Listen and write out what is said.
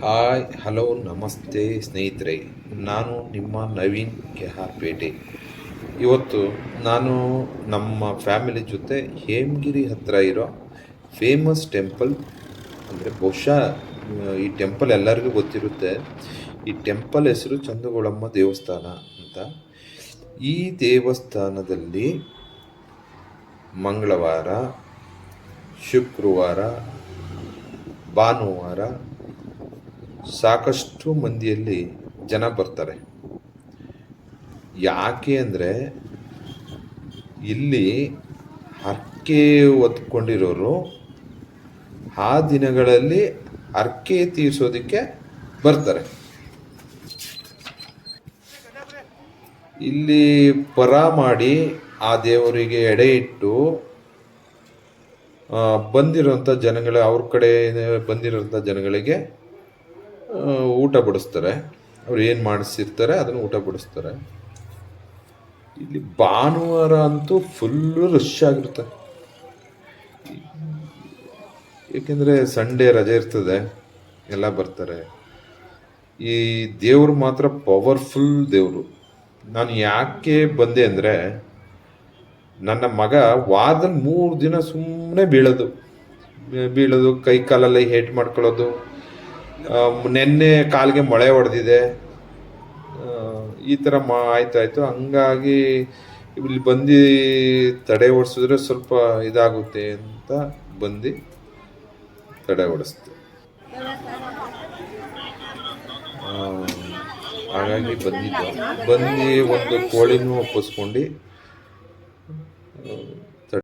Hi, hello, ನಮಸ್ತೆ ಸ್ನೇಹಿತರೆ. ನಾನು ನಿಮ್ಮ ನವೀನ್ ಕೆಹಾರ್ಪೇಟೆ. ಇವತ್ತು ನಾನು ನಮ್ಮ ಫ್ಯಾಮಿಲಿ ಜೊತೆ ಹೇಮಗಿರಿ ಹತ್ತಿರ ಇರೋ ಫೇಮಸ್ ಟೆಂಪಲ್, ಅಂದರೆ ಬಹುಶಃ ಈ ಟೆಂಪಲ್ ಎಲ್ಲರಿಗೂ ಗೊತ್ತಿರುತ್ತೆ. ಈ ಟೆಂಪಲ್ ಹೆಸರು ಚಂದಗೋಳಮ್ಮ ದೇವಸ್ಥಾನ ಅಂತ. ಈ ದೇವಸ್ಥಾನದಲ್ಲಿ ಮಂಗಳವಾರ, ಶುಕ್ರವಾರ, ಭಾನುವಾರ ಸಾಕಷ್ಟು ಮಂದಿಯಲ್ಲಿ ಜನ ಬರ್ತಾರೆ. ಯಾಕೆ ಅಂದರೆ ಇಲ್ಲಿ ಹರಕೆ ಒತ್ಕೊಂಡಿರೋರು ಆ ದಿನಗಳಲ್ಲಿ ಹರಕೆ ತೀರಿಸೋದಕ್ಕೆ ಬರ್ತಾರೆ. ಇಲ್ಲಿ ಪರ ಮಾಡಿ ಆ ದೇವರಿಗೆ ಎಡೆ ಇಟ್ಟು ಬಂದಿರೋಂಥ ಜನಗಳ, ಅವ್ರ ಕಡೆ ಬಂದಿರೋಂಥ ಜನಗಳಿಗೆ ಊಟ ಬಡಿಸ್ತಾರೆ. ಅವ್ರು ಏನು ಮಾಡಿಸಿರ್ತಾರೆ, ಅದನ್ನು ಊಟ ಬಡಿಸ್ತಾರೆ. ಇಲ್ಲಿ ಭಾನುವಾರ ಅಂತೂ ಫುಲ್ಲು ರಶ್ ಆಗಿರುತ್ತೆ. ಏಕೆಂದರೆ ಸಂಡೇ ರಜೆ ಇರ್ತದೆ, ಎಲ್ಲ ಬರ್ತಾರೆ. ಈ ದೇವರು ಮಾತ್ರ ಪವರ್ಫುಲ್ ದೇವರು. ನಾನು ಯಾಕೆ ಬಂದೆ ಅಂದರೆ, ನನ್ನ ಮಗ ವಾರದಲ್ಲಿ ಮೂರು ದಿನ ಸುಮ್ಮನೆ ಬೀಳೋದು. ಬೀಳೋದು, ಕೈ ಕಾಲಲ್ಲಿ ಹೇಟ್ ಮಾಡ್ಕೊಳ್ಳೋದು ನೆನ್ನೆ ಕಾಲಿಗೆ ಮಳೆ ಹೊಡೆದಿದೆ. ಈ ಥರ ಮಾ ಆಯ್ತಾಯಿತು ಹಂಗಾಗಿ ಇಲ್ಲಿ ಬಂದು ತಡೆ ಓಡಿಸಿದ್ರೆ ಸ್ವಲ್ಪ ಇದಾಗುತ್ತೆ ಅಂತ ಬಂದು ತಡೆ ಓಡಿಸ್ತು ಹಾಗಾಗಿ ಬಂದಿದ್ದು. ಬಂದು ಒಂದು ಕೋಳಿನೂ ಒಪ್ಪಿಸ್ಕೊಂಡು